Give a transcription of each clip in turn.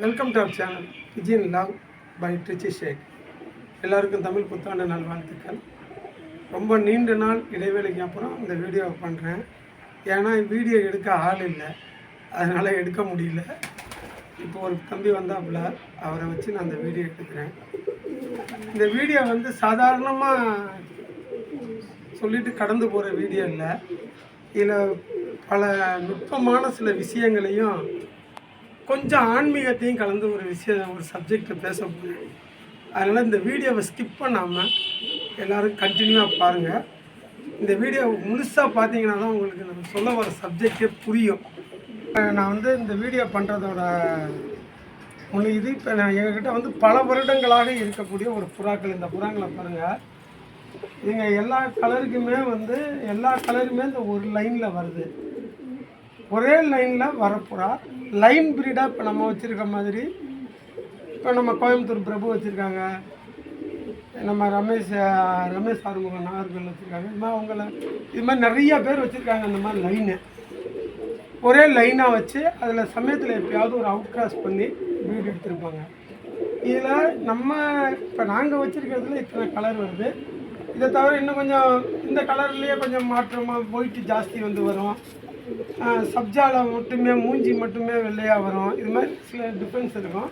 Welcome to our channel Vijayan love by Trichy Sheikh எல்லாருக்கும் தமிழ் புத்தாண்டு நாள் வாழ்த்துக்கள். ரொம்ப நீண்ட நாள் இடைவேளைக்கு அப்புறம் இந்த வீடியோவை பண்ணுறேன் ஏன்னா வீடியோ எடுக்க ஆள் இல்லை. அதனால் எடுக்க முடியல. இப்போ ஒரு தம்பி வந்தாப்புல அவரை வச்சு நான் அந்த வீடியோ எடுக்கிறேன். இந்த வீடியோ வந்து சாதாரணமாக சொல்லிட்டு கடந்து போகிற வீடியோ இல்லை. இதில் பல நுட்பமான சில விஷயங்களையும் கொஞ்சம் ஆன்மீகத்தையும் கலந்து ஒரு விஷயம் ஒரு சப்ஜெக்டை பேச போகிறேன் அதனால் இந்த வீடியோவை ஸ்கிப் பண்ணாமல் எல்லோரும் கண்டினியூவாக பாருங்கள் இந்த வீடியோ முழுசாக பார்த்தீங்கன்னா தான் உங்களுக்கு நம்ம சொல்ல வர சப்ஜெக்டே புரியும். நான் வந்து இந்த வீடியோ பண்ணுறதோட ஒன்று இது. இப்போ நான் எங்ககிட்ட வந்து பல வருடங்களாக இருக்கக்கூடிய ஒரு புறாக்கள். இந்த புறாங்களை பாருங்கள் இதுங்க எல்லா கலருக்குமே வந்து எல்லா கலருமே இந்த ஒரு லைனில் வருது. ஒரே லைனில் வரப்புறா. லைன் பிரீடாக இப்போ நம்ம வச்சுருக்க மாதிரி இப்போ நம்ம கோயம்புத்தூர் பிரபு வச்சுருக்காங்க. நம்ம ரமேஷ் ரமேஷ் ஆறுமுகம் நாகர்கள் வச்சுருக்காங்க. இது மாதிரி அவங்கள இது மாதிரி நிறைய பேர் வச்சுருக்காங்க இந்த மாதிரி லைனு ஒரே லைனாக வச்சு அதில் சமயத்தில் எப்பயாவது ஒரு அவுட் கிராஸ் பண்ணி வீடு எடுத்திருப்பாங்க. இதில் நம்ம இப்போ நாங்கள் வச்சுருக்கிறதுல இத்தனை கலர் வருது. இதை தவிர இன்னும் கொஞ்சம் இந்த கலர்லேயே கொஞ்சம் மாற்றமாக போயிட்டு ஜாஸ்தி வந்து வரும். சப்ஜாவில் மட்டுமே மூஞ்சி மட்டுமே வெள்ளையாக வரும். இது மாதிரி சில டிஃப்ரென்ஸ் இருக்கும்.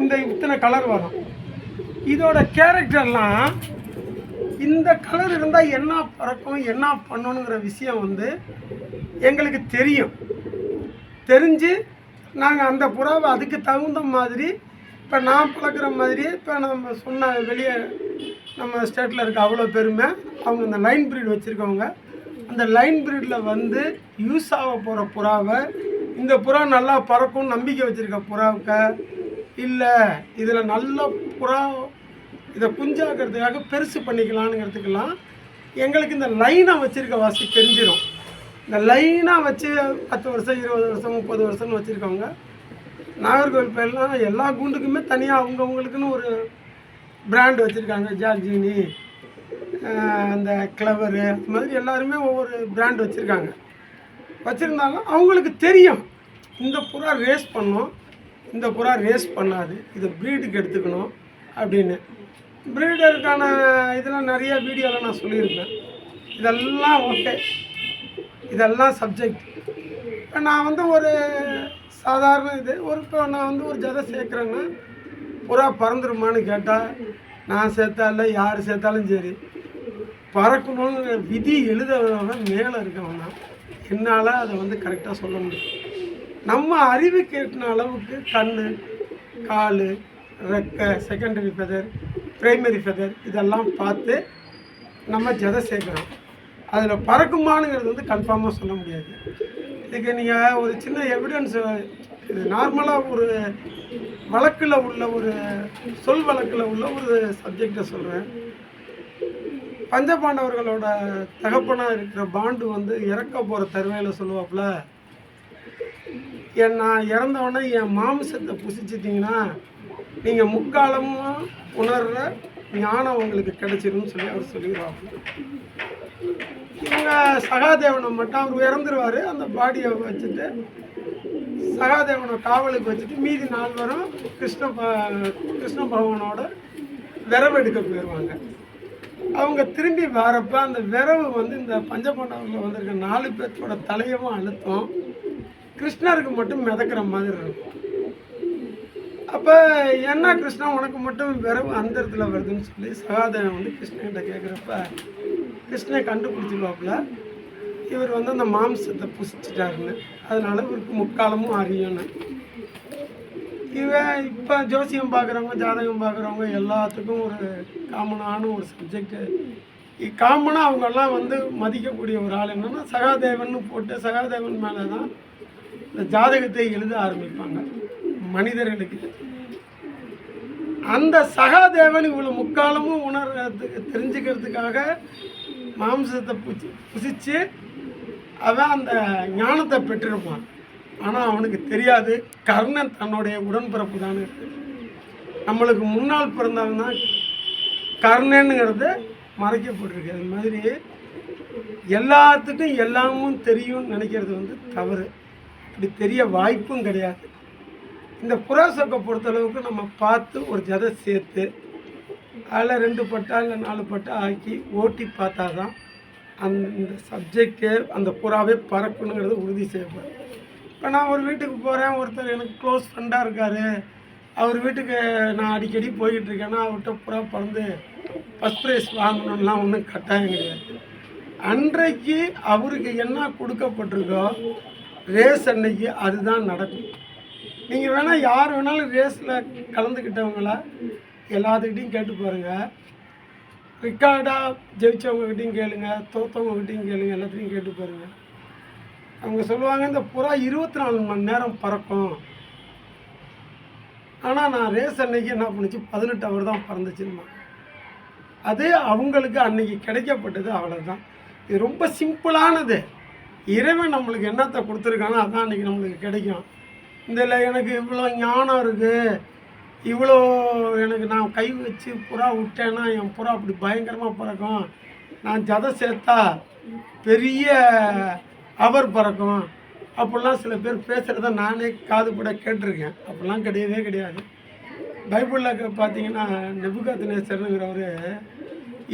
இந்த இத்தனை கலர் வரும். இதோட கேரக்டர்லாம் இந்த கலர் இருந்தால் என்ன பறக்கும் என்ன பண்ணணுங்கிற விஷயம் வந்து எங்களுக்கு தெரியும். தெரிஞ்சு நாங்கள் அந்த புறாவை அதுக்கு தகுந்த மாதிரி இப்போ நான் பழக்கிற மாதிரி இப்போ நம்ம சொன்ன வெளியே நம்ம ஸ்டேட்டில் இருக்க அவ்வளோ பெருமை. அவங்க இந்த லைன் பிரீட் வச்சுருக்கவங்க அந்த லைன் பிரீடில் வந்து யூஸ் ஆக போகிற புறாவை இந்த புறா நல்லா பறக்கும் நம்பிக்கை வச்சுருக்க புறாவுக்க இல்லை இதில் நல்ல புறா இதை குஞ்சாக்கிறதுக்காக பெருசு பண்ணிக்கலானுங்கிறதுக்கெல்லாம் எங்களுக்கு இந்த லைனை வச்சுருக்க வாசி தெரிஞ்சிடும் இந்த லைனாக வச்சு பத்து வருஷம் இருபது வருஷம் முப்பது வருஷம்னு வச்சுருக்கவங்க நாகர்கோவில் பேர்லாம் எல்லா கூண்டுக்குமே தனியாக அவங்கவுங்களுக்குன்னு ஒரு பிராண்ட் வச்சுருக்காங்க ஜார்ஜினி. அந்த கிளவரு அது மாதிரி எல்லாருமே ஒவ்வொரு பிராண்ட் வச்சுருக்காங்க. வச்சுருந்தாலும் அவங்களுக்கு தெரியும். இந்த புறா ரேஸ் பண்ணும். இந்த புறா ரேஸ் பண்ணாது. இதை ப்ரீடுக்கு எடுத்துக்கணும் அப்படின்னு. ப்ரீடருக்கான இதெல்லாம் நிறைய வீடியோவில் நான் சொல்லியிருப்பேன். இதெல்லாம் ஓகே இதெல்லாம் சப்ஜெக்ட் இப்போ நான் வந்து ஒரு சாதாரண இது ஒரு இப்போ நான் வந்து ஒரு ஜதை சேர்க்குறேன்னா புறா பறந்துருமான்னு கேட்டால் நான் சேர்த்தால யார் சேர்த்தாலும் சரி பறக்கணுங்கிற விதி எழுதவன் மேலே இருக்கவன் தான். என்னால் அதை வந்து கரெக்டாக சொல்ல முடியும். நம்ம அறிவு கேட்டின அளவுக்கு கண் கால் ரெக்க செகண்டரி ஃபெதர் பிரைமரி ஃபெதர் இதெல்லாம் பார்த்து நம்ம ஜதை சேர்க்குறோம் அதில் பறக்குமானுங்கிறது வந்து கன்ஃபார்மாக சொல்ல முடியாது. இதுக்கு நீங்கள் ஒரு சின்ன எவிடன்ஸ் இது நார்மலாக ஒரு வழக்கில் உள்ள ஒரு சொல் வழக்கில் உள்ள ஒரு சப்ஜெக்டை சொல்கிறேன் பஞ்ச பாண்டவர்களோட தகப்பனாக இருக்கிற பாண்டு வந்து இறக்க போகிற தருவையில் சொல்லுவாப்புல என் நான் இறந்தவொடனே என் மாமிசத்தை புசிச்சிட்டிங்கன்னா நீங்கள் முக்காலமாக உணர்ற ஞானம் உங்களுக்கு கிடைச்சிரும்னு சொல்லி அவர் சொல்லிடுவாப்புல. இவங்க சகாதேவனை மட்டும் அவர் இறந்துருவார் அந்த பாடியை வச்சுட்டு சகாதேவனை காவலுக்கு வச்சுட்டு மீதி நால்வரும் கிருஷ்ண கிருஷ்ண பகவானோட விரவெடுக்க போயிடுவாங்க அவங்க திரும்பி வரப்ப அந்த விரவு வந்து இந்த பஞ்சபாண்டவர்கள் வந்திருக்க நாலு பேர்த்தோட தலையவும் அழுத்தம். கிருஷ்ணருக்கு மட்டும் மிதக்கிற மாதிரி இருக்கும். அப்போ என்ன கிருஷ்ணா உனக்கு மட்டும் விரவு அந்த இடத்துல வருதுன்னு சொல்லி சகாதேவன் வந்து கிருஷ்ணகிட்ட கேட்குறப்ப கிருஷ்ணனை கண்டுபிடிச்சிருவாப்புல. இவர் வந்து அந்த மாம்சத்தை புசிச்சிட்டாருன்னு. அதனால இவருக்கு முக்காலமும் அறியும்னு. இவன் இப்போ ஜோசியம் பார்க்குறவங்க ஜாதகம் பார்க்குறவங்க எல்லாத்துக்கும் ஒரு காமனான ஒரு சப்ஜெக்டு காமனாக அவங்கெல்லாம் வந்து மதிக்கக்கூடிய ஒரு ஆள் என்னென்னா சகாதேவன் போட்டு சகாதேவன் மேலே தான் இந்த ஜாதகத்தை எழுத ஆரம்பிப்பாங்க மனிதர்களுக்கு. அந்த சகாதேவன் இவ்வளோ முக்காலமும் உணர்றதுக்கு தெரிஞ்சுக்கிறதுக்காக மாம்சத்தை புசி புசித்து அவன் அந்த ஞானத்தை பெற்றிருப்பான். ஆனால் அவனுக்கு தெரியாது. கர்ணன் தன்னுடைய உடன்பிறப்பு தானே நம்மளுக்கு முன்னால் பிறந்தவன் தான் கர்ணனுங்கிறது மறைக்கப்பட்டிருக்கு. அது மாதிரி எல்லாத்துக்கும் எல்லாமும் தெரியும்னு நினைக்கிறது வந்து தவறு. அப்படி தெரிய வாய்ப்பும் கிடையாது. இந்த புறா சொக்கை பொறுத்தளவுக்கு நம்ம பார்த்து ஒரு ஜதை சேர்த்து அதில் ரெண்டு பட்டா இல்லை நாலு பட்டா ஆக்கி ஓட்டி பார்த்தா தான் அந்த சப்ஜெக்டே அந்த புறாவே பறக்கணுங்கிறது உறுதி செய்யப்படும். இப்போ நான் ஒரு வீட்டுக்கு போகிறேன் ஒருத்தர் எனக்கு க்ளோஸ் ஃப்ரெண்டாக இருக்கார். அவர் வீட்டுக்கு நான் அடிக்கடி போய்கிட்டு இருக்கேன்னா அவர்கிட்ட புறா பறந்து ஃபஸ்ட் ப்ரைஸ் வாங்கணும்லாம் ஒன்றும் கட்டாயம் கிடையாது. அன்றைக்கு அவருக்கு என்ன கொடுக்கப்பட்டிருக்கோ ரேஸ் அன்னைக்கு அதுதான் நடக்கும். நீங்கள் வேணால் யார் வேணாலும் ரேஸில் கலந்துக்கிட்டவங்கள எல்லாத்துக்கிட்டையும் கேட்டு பாருங்கள் ரிக்கார்டாக ஜெயித்தவங்ககிட்டையும் கேளுங்க. தோத்தவங்ககிட்டையும் கேளுங்க. எல்லாத்தையும் கேட்டு பாருங்கள் அவங்க சொல்லுவாங்க இந்த புறா இருபத்தி நாலு மணி நேரம் பறக்கும். ஆனால் நான் ரேஸ் அன்னைக்கு என்ன பண்ணுச்சு? பதினெட்டு அவர் தான் பறந்துச்சுன்னு அது அவங்களுக்கு அன்னைக்கு கிடைக்கப்பட்டது அவ்வளோதான் இது ரொம்ப சிம்பிளானது. இறைவன் நம்மளுக்கு என்னத்தை கொடுத்துருக்கானோ அதான் அன்றைக்கி நம்மளுக்கு கிடைக்கும். இதில் எனக்கு இவ்வளோ ஞானம் இருக்குது இவ்வளோ எனக்கு நான் கை வச்சு புறா விட்டேன்னா என் புறா அப்படி பயங்கரமாக பறக்கும். நான் ஜதை சேர்த்தா பெரிய அவர் பறக்கும். அப்படிலாம் சில பேர் பேசுகிறத நானே காது கூட கேட்டிருக்கேன். அப்படிலாம் கிடையவே கிடையாது. பைபிளில் பார்த்தீங்கன்னா நெபுகாத் நேசருங்கிறவர்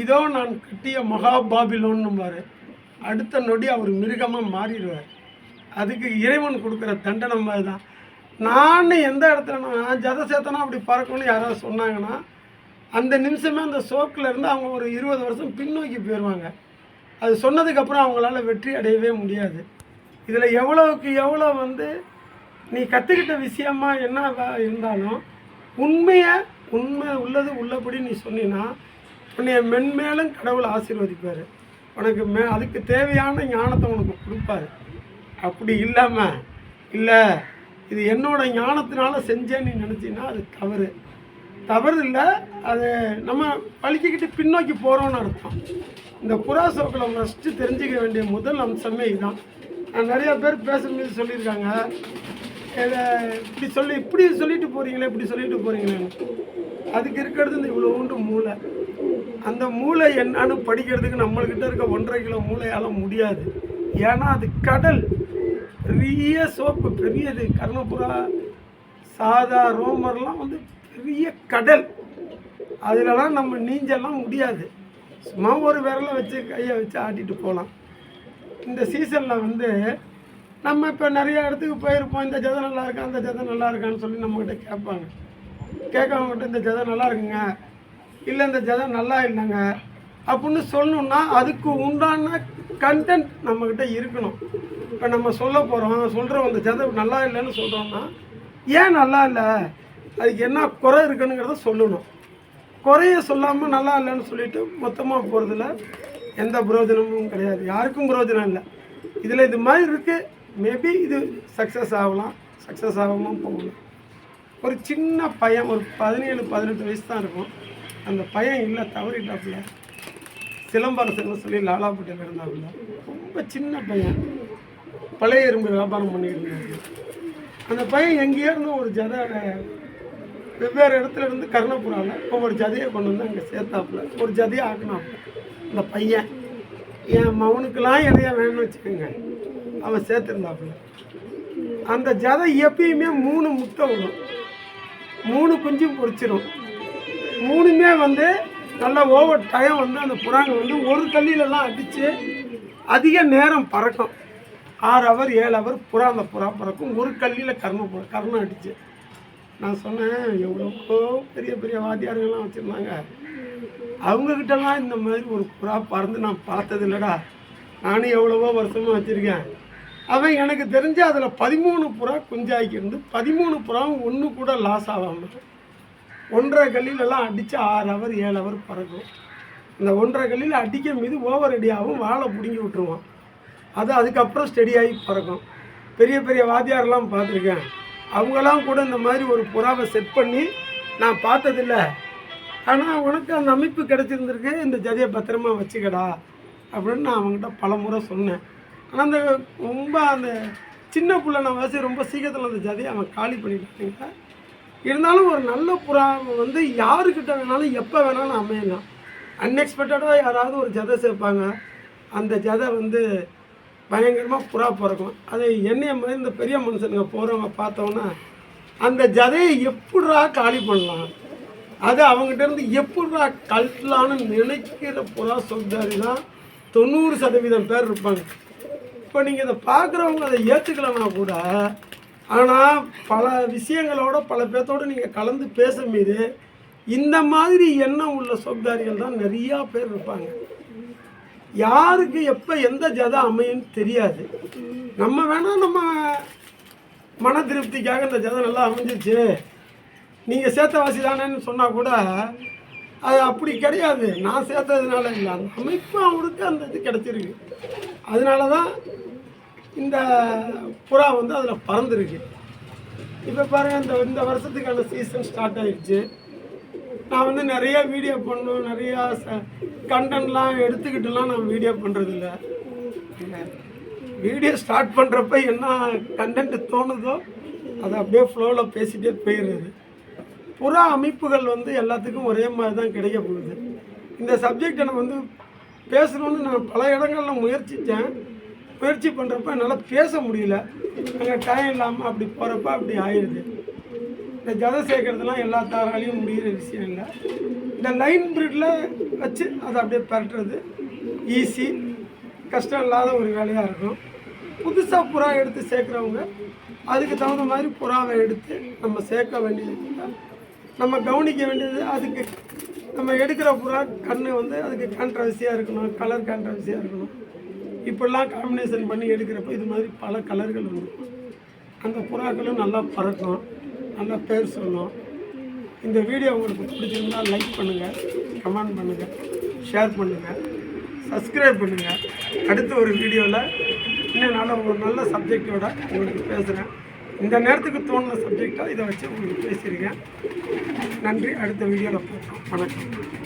இதோ நான் கட்டிய மகாபாபிலோன்னும்பார் அடுத்த நொடி அவர் மிருகமாக மாறிடுவார். அதுக்கு இறைவன் கொடுக்குற தண்டனை மாதிரி தான் நான் எந்த இடத்துல நான் ஜத சேத்தனா அப்படி பறக்கணும்னு யாராவது சொன்னாங்கன்னா அந்த நிமிஷமே அந்த சோக்கில் இருந்து அவங்க ஒரு இருபது வருஷம் பின்னோக்கி போயிடுவாங்க அது சொன்னதுக்கப்புறம் அவங்களால வெற்றி அடையவே முடியாது. இதில் எவ்வளோவுக்கு எவ்வளோ வந்து நீ கற்றுக்கிட்ட விஷயமா என்ன இருந்தாலும் உண்மையை உண்மை உள்ளது உள்ளபடி நீ சொன்னீன்னா உன்னைய மென்மேலும் கடவுள் ஆசீர்வதிப்பார். உனக்கு மே அதுக்கு தேவையான ஞானத்தை உனக்கு கொடுப்பாரு. அப்படி இல்லாமல் இல்லை இது என்னோடய ஞானத்தினால செஞ்சேன்னு நீ நினச்சின்னா அது தவறு. தவறு இல்லை அது நம்ம பழிக்கிக்கிட்டு பின்னோக்கி போகிறோன்னு அர்த்தம். இந்த புறா சோக்கில் ஃபஸ்ட்டு தெரிஞ்சுக்க வேண்டிய முதல் அம்சமே இதுதான் நான் பேர் பேசும்போது சொல்லியிருக்காங்க. இதை இப்படி சொல்லி இப்படி சொல்லிட்டு போகிறீங்களே இப்படி சொல்லிட்டு போகிறீங்களேன்னு அதுக்கு இருக்கிறது இந்த இவ்வளோ உண்டு மூளை. அந்த மூளை என்னன்னு படிக்கிறதுக்கு நம்மள்கிட்ட இருக்க ஒன்றரை கிலோ மூளையால் முடியாது. ஏன்னா அது கடல். பெரிய சோப்பு பெரியது. கர்ணபுரா சாதா ரோமர்லாம் வந்து பெரிய கடல். அதிலலாம் நம்ம நீஞ்செல்லாம் முடியாது. சும்மா ஒரு விரலை வச்சு கையை வச்சு ஆட்டிட்டு போகலாம். இந்த சீசனில் வந்து நம்ம இப்போ நிறைய இடத்துக்கு போயிருப்போம். இந்த ஜதம் நல்லா இருக்கா? அந்த ஜதம் நல்லா இருக்கான்னு சொல்லி நம்மக்கிட்ட கேட்பாங்க. கேட்கவங்ககிட்ட இந்த ஜதம் நல்லா இருக்குங்க. இல்லை இந்த ஜதம் நல்லா இல்லைங்க. அப்படின்னு சொல்லணும்னா அதுக்கு உண்டான கண்டென்ட் நம்மக்கிட்ட இருக்கணும். இப்போ நம்ம சொல்ல போகிறோம் சொல்கிறோம் அந்த ஜதம் நல்லா இல்லைன்னு சொல்கிறோம்னா ஏன் நல்லா இல்லை? அதுக்கு என்ன குறை இருக்குனுங்கிறத சொல்லணும். குறைய சொல்லாமல் நல்லா இல்லைன்னு சொல்லிட்டு மொத்தமாக போகிறதுல எந்த பிரயோஜனமும் கிடையாது. யாருக்கும் பிரயோஜனம் இல்லை. இதில் இது மாதிரி இருக்குது மேபி இது சக்ஸஸ் ஆகலாம். சக்ஸஸ் ஆகாமல் போகலாம். ஒரு சின்ன பையன் ஒரு பதினேழு பதினெட்டு வயசு தான் இருக்கும். அந்த பையன் இல்லை தவறிட்டாப்புல. சிலம்பரசன் சொல்லி லாலாப்பட்டு கிடந்தாப்புல ரொம்ப சின்ன பையன். பழைய இரும்பு வியாபாரம் பண்ணிக்கிட்டு அந்த பையன் எங்கேயோ இருந்து ஒரு ஜத வெவ்வேறு இடத்துல இருந்து கருணப்புறாவில் ஒவ்வொரு ஜதையை கொண்டு வந்து அங்கே சேர்த்தாப்புல. ஒரு ஜதையை ஆக்கினாப்புல. அந்த பையன் என் மவனுக்கெல்லாம் இடையா வேணும்னு வச்சுக்கோங்க. அவன் சேர்த்துருந்தாப்புல. அந்த ஜதை எப்பயுமே மூணு முட்டை விடும். மூணு குஞ்சும் பொரிச்சிடும் மூணுமே வந்து நல்ல ஓவர் டைம் வந்து அந்த புறாங்க வந்து ஒரு தள்ளியிலலாம் அடித்து அதிக நேரம் பறக்கும். ஆறு ஹவர் ஏழு ஹவர் புறா அந்த புறா பறக்கும். ஒரு கல்லியில் கர்ணம் கர்ணம் அடிச்சு. நான் சொன்னேன் எவ்வளோ பெரிய பெரிய வாத்தியார்கள்லாம் வச்சுருந்தாங்க. அவங்கக்கிட்டலாம் இந்த மாதிரி ஒரு புறா பறந்து நான் பார்த்தது இல்லைடா. நானும் எவ்வளவோ வருஷமாக வச்சுருக்கேன். அவன் எனக்கு தெரிஞ்சு அதில் பதிமூணு புறா குஞ்சாக்கியிருந்து பதிமூணு புறாவும் ஒன்று கூட லாஸ் ஆகாமல் ஒன்றரை கல்லிலெல்லாம் அடித்து ஆறு ஹவர் ஏழு ஹவர் பறக்கும். இந்த ஒன்றரை கல்லில் அடிக்க மீது ஓவர் அடியாகவும் வாழை பிடுங்கி விட்டுருவான். அது அதுக்கப்புறம் ஸ்டெடியாகி பறக்கும். பெரிய பெரிய வாத்தியாரெல்லாம் பார்த்துருக்கேன். அவங்களாம் கூட இந்த மாதிரி ஒரு புறாவை செட் பண்ணி நான் பார்த்ததில்ல. ஆனால் உனக்கு அந்த அமைப்பு கிடச்சிருந்துருக்கு இந்த ஜதியை பத்திரமா வச்சுக்கடா அப்படின்னு நான் அவங்ககிட்ட பல முறை சொன்னேன். ஆனால் அந்த ரொம்ப அந்த சின்ன புள்ள நான் வயசு ரொம்ப சீக்கிரத்தில் அந்த ஜதியை அவன் காலி பண்ணிட்டாங்க இருந்தாலும் ஒரு நல்ல புறா வந்து யாருக்கிட்ட வேணாலும் எப்போ வேணாலும் அமையலாம். அன்எக்ஸ்பெக்டடாக யாராவது ஒரு ஜதை சேர்ப்பாங்க. அந்த ஜதை வந்து பயங்கரமாக புறா பிறக்கும். அது என்னைய மாதிரி இந்த பெரிய மனுஷனுங்க போகிறவங்க பார்த்தோன்னா அந்த ஜதையை எப்படா காலி பண்ணலாம்? அது அவங்ககிட்டருந்து எப்படா கழட்டலான்னு நினைக்கிற புறா சொந்தாரி தான் தொண்ணூறு சதவீதம் பேர் இருப்பாங்க. இப்போ நீங்கள் இதை பார்க்குறவங்க அதை ஏற்றுக்கலன்னா கூட ஆனால் பல விஷயங்களோட பல பேர்த்தோடு நீங்கள் கலந்து பேசும் மீது இந்த மாதிரி எண்ணம் உள்ள சொத்தாரிகள் தான் நிறையா பேர் இருப்பாங்க. யாருக்கு எப்போ எந்த ஜதை அமையும்னு தெரியாது. நம்ம வேணால் நம்ம மன திருப்திக்காக இந்த ஜதை நல்லா அமைஞ்சிச்சு. நீங்கள் சேர்த்தவாசி தானேன்னு சொன்னால் கூட அது அப்படி கிடையாது. நான் சேர்த்ததுனால இல்லை. அந்த அமைப்பு அவனுக்கு அந்த இது கிடச்சிருக்கு. அதனால தான் இந்த புறா வந்து அதில் பறந்துருக்கு. இப்போ பாருங்கள் இந்த இந்த வருஷத்துக்கான சீசன் ஸ்டார்ட் ஆகிடுச்சு நான் வந்து நிறைய வீடியோ பண்ணணும் நிறையா கண்டென்ட்லாம் எடுத்துக்கிட்டுலாம் நான் வீடியோ பண்ணுறதில்ல வீடியோ ஸ்டார்ட் பண்ணுறப்ப என்ன கண்டென்ட் தோணுதோ அதை அப்படியே ஃப்ளோவில் பேசிகிட்டே போயிடுறது. புறா அமைப்புகள் வந்து எல்லாத்துக்கும் ஒரே மாதிரி தான் கிடைக்க போகுது. இந்த சப்ஜெக்டை நான் வந்து பேசணும்னு நான் பல இடங்களில் முயற்சித்தேன் முயற்சி பண்ணுறப்ப என்னால் பேச முடியல. அங்கே டைம் இல்லாமல் அப்படி போகிறப்ப அப்படி ஆயிடுது. இந்த ஜதை சேர்க்கறதுலாம் எல்லா தாராலையும் முடிகிற விஷயம் இல்லை. இந்த லைன் ப்ரிட்டில் வச்சு அதை அப்படியே பரட்டுறது ஈஸி கஷ்டம் இல்லாத ஒரு வேலையாக இருக்கும். புதுசாக புறா எடுத்து சேர்க்குறவங்க அதுக்கு தகுந்த மாதிரி புறாவை எடுத்து நம்ம சேர்க்க வேண்டியது நம்ம கவனிக்க வேண்டியது அதுக்கு நம்ம எடுக்கிற புறா கண் வந்து அதுக்கு கான்ட்ரவர்சியாக இருக்கணும் கலர் கான்ட்ரவர்சியாக இருக்கணும். இப்படிலாம் காம்பினேஷன் பண்ணி எடுக்கிறப்ப இது மாதிரி பல கலர்கள் வந்துடும் அந்த புறாக்களும் நல்லா பறக்கும் நல்லா பேர் சொல்லும் இந்த வீடியோ உங்களுக்கு பிடிச்சிருந்தா லைக் பண்ணுங்கள் கமெண்ட் பண்ணுங்கள் ஷேர் பண்ணுங்கள் சப்ஸ்கிரைப் பண்ணுங்கள் அடுத்த ஒரு வீடியோவில் இன்னும் நல்ல ஒரு நல்ல சப்ஜெக்டோட உங்களுக்கு பேசுகிறேன் இந்த நேரத்துக்கு தோணுன சப்ஜெக்டாக இதை வச்சு உங்களுக்கு பேசியிருக்கேன். நன்றி. அடுத்த வீடியோவில் பார்ப்போம் வணக்கம்.